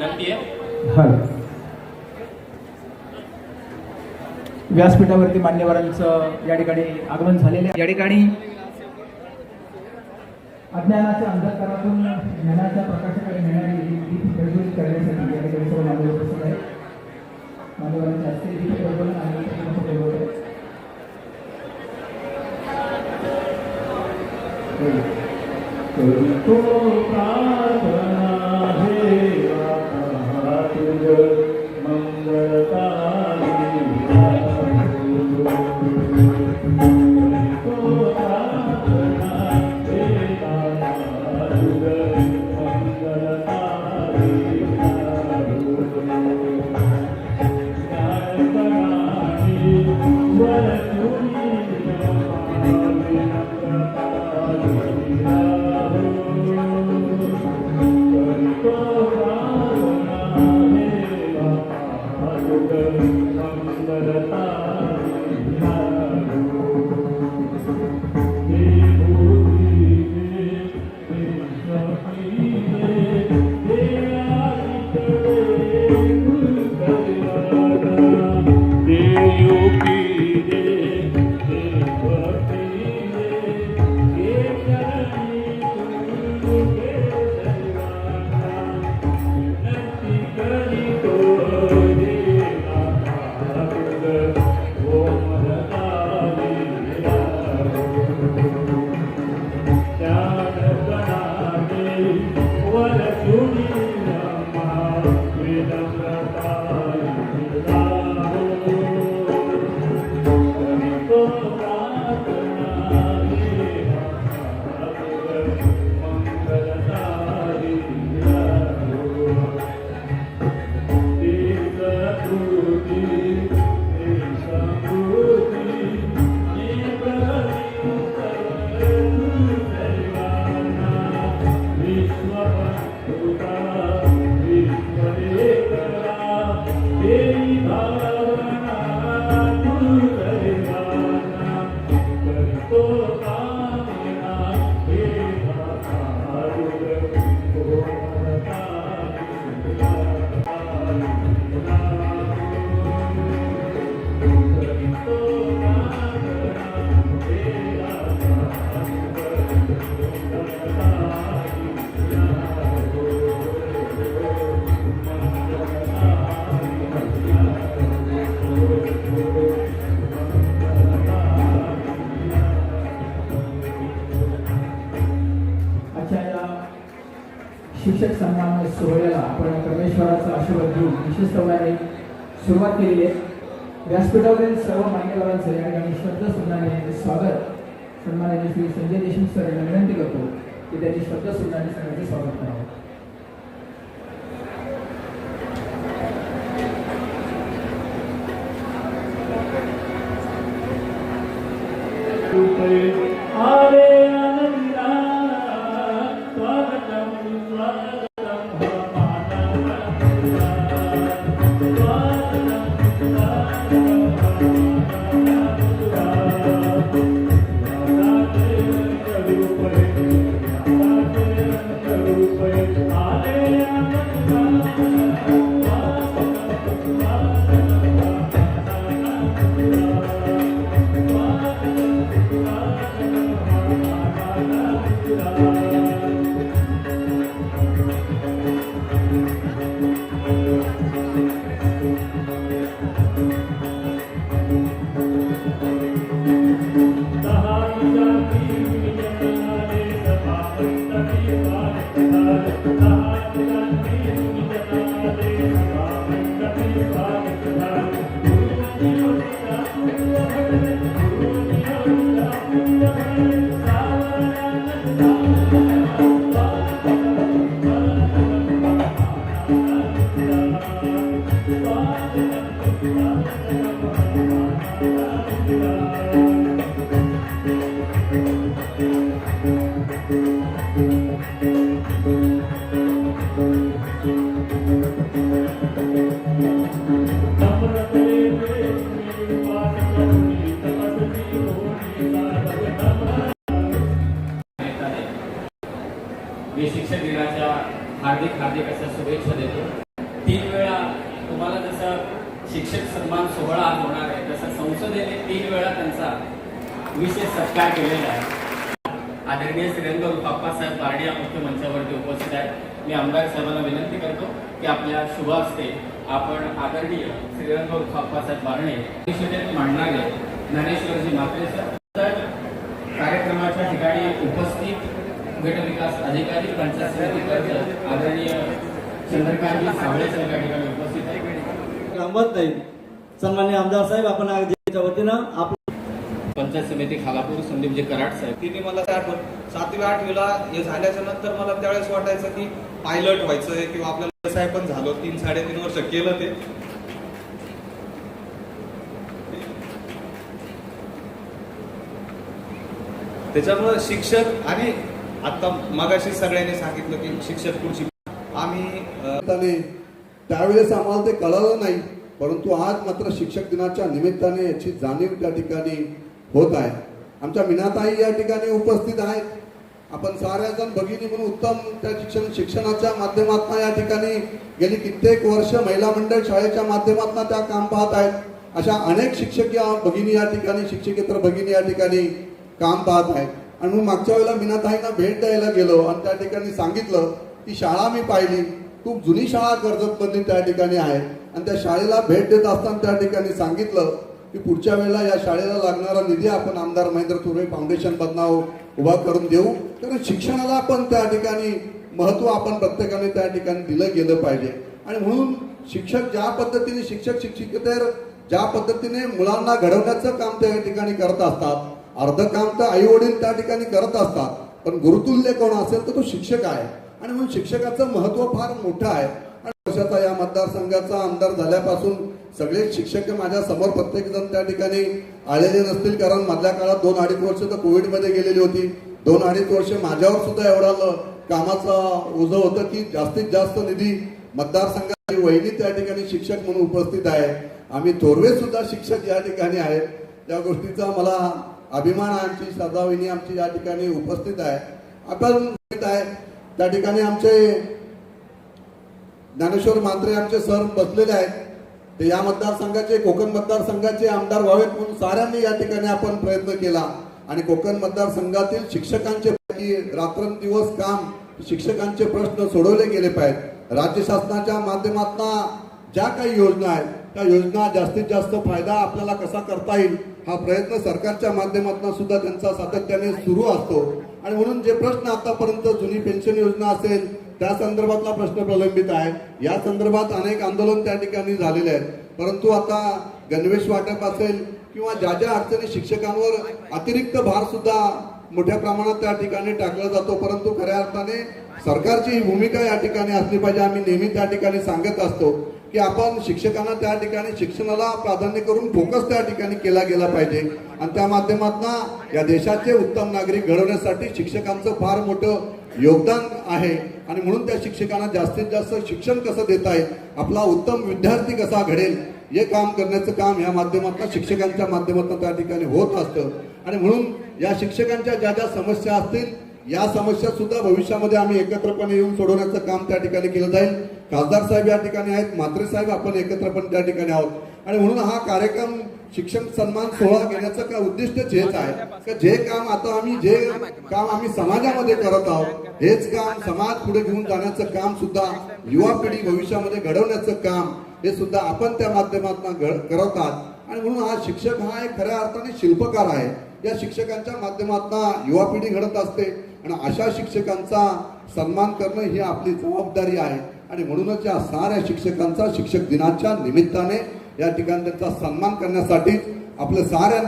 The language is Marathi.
विनंती आहे. व्यासपीठावरती मान्यवरांचं या ठिकाणी आगमन झालेले आहे. या ठिकाणी अज्ञानाच्या अंधकारातून ज्ञानाच्या प्रकाशाकडे नेणारी ही दीप प्रज्वलित करण्यासाठी या ठिकाणी सर्व मान्यवर उपस्थित हस्ते दीप आजच्या शिक्षक सन्मान सोहळ्याला आपण परमेश्वराचा आशीर्वाद घेऊन विशेष सवयाने सुरुवात केलेली आहे. व्यासपीठावरील सर्व मान्यवरांचे या ठिकाणी शब्द स्वागत सन्मानाने श्री संजय देशमुख सर यांना विनंती करतो की त्यांनी शब्द सुनाने सगळ्यांचे स्वागत करावं. मी शिक्षक दिनाच्या हार्दिक हार्दिक अशा शुभेच्छा देतो. शिक्षक सन्मान सोहळा होणार आहे तसं संसदेने तीन वेळा त्यांचा विशेष सत्कार केलेला आहे. आदरणीय श्रीरंग बाप्पासाहेब बारडे या मुख्य मंचावरती उपस्थित आहेत. मी आमदार साहेबांना विनंती करतो की आपल्या शुभ असते आपण आदरणीय श्रीरंग बाप्पासाहेब बारणे मांडणारे ज्ञानेश्वरजी म्हात्रे सर कार्यक्रमाच्या ठिकाणी उपस्थित गटविकास अधिकारी पंचायत समिती आदरणीय चंद्रकांतजी सावळे साहेब या ठिकाणी उपस्थित आहेत. नाही. सन्मान्य आमदार साहेब आपण आयोजनाच्या वतीनं आप पंचायत समिती खालापूर संदीपजी कराड साहेब. तिने मला त्या आठवण सातवी आठवीला हे झाल्याच्यानंतर मला त्यावेळेस वाटायचं की पायलट व्हायचंय किंवा आपल्याला व्यवसाय पण झालो. तीन साडेतीन वर्ष केलं ते. त्याच्यामुळं शिक्षक आणि आता मगाशी सगळ्यांनी सांगितलं की शिक्षक पुढची आम्ही त्यावेळेस आम्हाला ते कळालं नाही परंतु आज मात्र शिक्षक दिनाच्या निमित्ताने याची जाणीव त्या ठिकाणी होत आहे. आमच्या मीनाताई या ठिकाणी उपस्थित आहेत. आपण साऱ्याजण भगिनी म्हणून उत्तम त्या शिक्षण शिक्षणाच्या माध्यमातून या ठिकाणी गेली कित्येक वर्ष महिला मंडळ शाळेच्या माध्यमातून त्या काम पाहत आहेत. अशा अनेक शिक्षक या भगिनी या ठिकाणी शिक्षकेतर भगिनी या ठिकाणी काम पाहत आहेत. आणि मग मागच्या वेळेला मीनाताईंना भेट द्यायला गेलो आणि त्या ठिकाणी सांगितलं की शाळा मी पाहिली. खूप जुनी शाळा कर्जतमधली त्या ठिकाणी आहे. आणि त्या शाळेला भेट देत असताना त्या ठिकाणी सांगितलं की पुढच्या वेळेला या शाळेला लागणारा निधी आपण आमदार महेंद्र तुरे फाउंडेशन बदनाव उभा करून देऊ. कारण शिक्षणाला पण त्या ठिकाणी महत्त्व आपण प्रत्येकाने त्या ठिकाणी दिलं गेलं पाहिजे. आणि म्हणून शिक्षक ज्या पद्धतीने शिक्षक शिक्षिकेतर ज्या पद्धतीने मुलांना घडवण्याचं काम त्या ठिकाणी करत असतात अर्ध काम तर आई वडील त्या ठिकाणी करत असतात पण गुरुतुल्य कोण असेल तर तो शिक्षक आहे. आणि म्हणून शिक्षकाचं महत्त्व फार मोठं आहे. आणि वर्षाचा या मतदारसंघाचा आमदार झाल्यापासून सगळे शिक्षक माझ्यासमोर प्रत्येक जण त्या ठिकाणी आलेले नसतील कारण मधल्या काळात दोन अडीच वर्ष तर कोविडमध्ये गेलेली होती. दोन अडीच वर्ष माझ्यावर सुद्धा एवढा कामाचा ओझं होतं की जास्तीत जास्त निधी मतदारसंघाची वहिनी त्या ठिकाणी शिक्षक म्हणून उपस्थित आहे. आम्ही थोरवे सुद्धा शिक्षक या ठिकाणी आहेत. त्या गोष्टीचा मला अभिमान आमची सदाविनी आमची या ठिकाणी उपस्थित आहे. आपण आहे त्या ठिकाणी आमचे ज्ञानेश्वर मात्रे आमचे सर बसलेले आहेत. तर या मतदारसंघाचे कोकण मतदारसंघाचे आमदार व्हावेत म्हणून साऱ्यांनी या ठिकाणी आपण प्रयत्न केला. आणि कोकण मतदारसंघातील शिक्षकांचे पैकी रात्रंदिवस काम शिक्षकांचे प्रश्न सोडवले गेले पाहिजेत. राज्य शासनाच्या माध्यमातून ज्या काही योजना आहेत त्या योजना जास्तीत जास्त फायदा आपल्याला कसा करता येईल हा प्रयत्न सरकारच्या माध्यमातून सुद्धा त्यांचा सातत्याने सुरू असतो. आणि म्हणून जे प्रश्न आतापर्यंत जुनी पेन्शन योजना असेल त्या संदर्भातला प्रश्न प्रलंबित आहे. या संदर्भात अनेक आंदोलन त्या ठिकाणी झालेले आहेत. परंतु आता गणवेश वाटप असेल किंवा ज्या ज्या अडचणी शिक्षकांवर अतिरिक्त भार सुद्धा मोठ्या प्रमाणात त्या ठिकाणी टाकला जातो परंतु खऱ्या अर्थाने सरकारची ही भूमिका या ठिकाणी असली पाहिजे. आम्ही नेहमी त्या ठिकाणी सांगत असतो की आपण शिक्षकांना त्या ठिकाणी शिक्षणाला प्राधान्य करून फोकस त्या ठिकाणी केला गेला पाहिजे. आणि त्या माध्यमातून या देशाचे उत्तम नागरिक घडवण्यासाठी शिक्षकांचं फार मोठं योगदान आहे. आणि म्हणून त्या शिक्षकांना जास्तीत जास्त शिक्षण कसं देता येईल आपला उत्तम विद्यार्थी कसा घडेल हे काम करण्याचं काम या माध्यमातून शिक्षकांच्या माध्यमातून त्या ठिकाणी होत असतं. आणि म्हणून या शिक्षकांच्या ज्या ज्या समस्या असतील या समस्या सुद्धा भविष्यामध्ये आम्ही एकत्रपणे येऊन सोडवण्याचं काम त्या ठिकाणी केलं जाईल. खासदार साहेब या ठिकाणी आहेत मात्रे साहेब आपण एकत्रपणे त्या ठिकाणी आहोत. आणि म्हणून हा कार्यक्रम शिक्षण सन्मान सोहळा घेण्याचं का उद्दिष्टच हेच आहे का जे काम आता आम्ही जे काम आम्ही समाजामध्ये करत आहोत हेच काम समाज पुढे घेऊन जाण्याचं काम सुद्धा युवा पिढी भविष्यामध्ये घडवण्याचं काम हे सुद्धा आपण त्या माध्यमातून करत आहात. आणि म्हणून हा शिक्षक हा एक खऱ्या अर्थाने शिल्पकार आहे. या शिक्षकांच्या माध्यमातून युवा पिढी घडत असते. आणि अशा शिक्षकांचा सन्मान करणं ही आपली जबाबदारी आहे. आणि म्हणूनच या साऱ्या शिक्षकांचा शिक्षक दिनाच्या निमित्ताने या ठिकाणी त्यांचा सन्मान करण्यासाठी आपलं साऱ्या